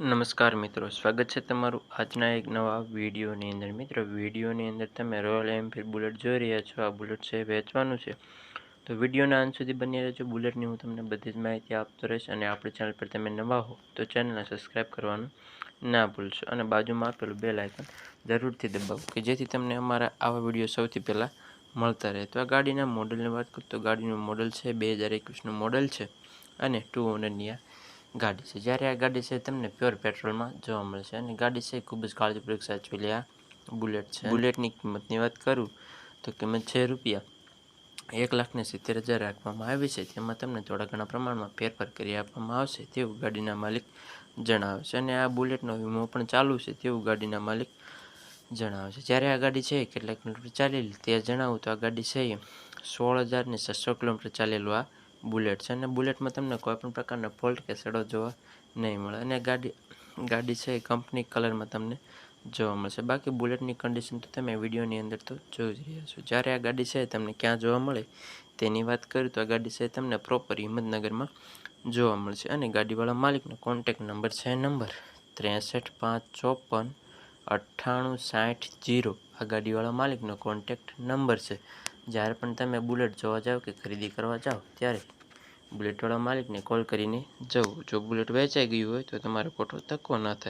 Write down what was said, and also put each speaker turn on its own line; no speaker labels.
નમસ્કાર મિત્રો, સ્વાગત છે તમારું આજના એક નવા વિડીયોની અંદર. મિત્રો, વિડીયોની અંદર તમે રોયલ એનફિલ્ડ બુલેટ જોઈ રહ્યા છો. આ બુલેટ છે વેચવાનું છે. તો વિડીયોના અંત સુધી બની રહેજો. બુલેટની હું તમને બધી જ માહિતી આપતો રહીશ અને આપણી ચેનલ પર તમે નવા હો તો ચેનલને સબસ્ક્રાઈબ કરવાનું ના ભૂલશો. અને બાજુમાં આપેલું બેલ આઇકન જરૂરથી દબાવો, કે જેથી તમને અમારા આવા વીડિયો સૌથી પહેલાં મળતા રહે. તો આ ગાડીના મોડલની વાત કરું તો ગાડીનું મોડલ છે, બે હજાર એકવીસનું મોડલ છે અને ટુ ઓનરની આ ગાડી છે. જ્યારે આ ગાડી છે તમને પ્યોર પેટ્રોલમાં જોવા મળશે અને ગાડી છે ખૂબ જ કાળજીપૂર્વક સાચવેલી આ બુલેટ છે. બુલેટની કિંમતની વાત કરું તો કિંમત છે રૂપિયા. એક લાખને સિત્તેર હજાર રાખવામાં આવી છે. તેમાં તમને થોડા ઘણા પ્રમાણમાં ફેરફાર કરી આપવામાં આવશે તેવું ગાડીના માલિક જણાવે છે. અને આ બુલેટનો વીમો પણ ચાલુ છે તેવું ગાડીના માલિક જણાવે છે. જ્યારે આ ગાડી છે કેટલા કિલોમીટર ચાલેલી? તે જણાવું તો આ ગાડી છે સોળ હજાર ને છસો કિલોમીટર ચાલેલું આ બુલેટ છે. અને બુલેટમાં તમને કોઈપણ પ્રકારના ફોલ્ટ કે સડો જોવા નહીં મળે. અને ગાડી ગાડી છે એ કંપની કલરમાં તમને જોવા મળશે. બાકી બુલેટની કન્ડિશન તો તમે વિડીયોની અંદર તો જોઈ જ રહ્યા છો. જ્યારે આ ગાડી છે તમને ક્યાં જોવા મળે તેની વાત કરું તો આ ગાડી છે તમને પ્રોપર હિંમતનગરમાં જોવા મળશે. અને ગાડીવાળા માલિકનો કોન્ટેક નંબર છે નંબર ત્રેસઠ પાંચ ચોપન અઠ્ઠાણું સાઠ જીરો. આ ગાડીવાળા માલિકનો કોન્ટેક્ટ નંબર છે જ્યારે પણ તમે બુલેટ જોવા જાઓ કે ખરીદી કરવા જાઓ ત્યારે બુલેટવાળા માલિકને કોલ કરીને જવું જો બુલેટ વેચાઈ ગયું હોય તો તમારો ખોટો ધક્કો ન થાય.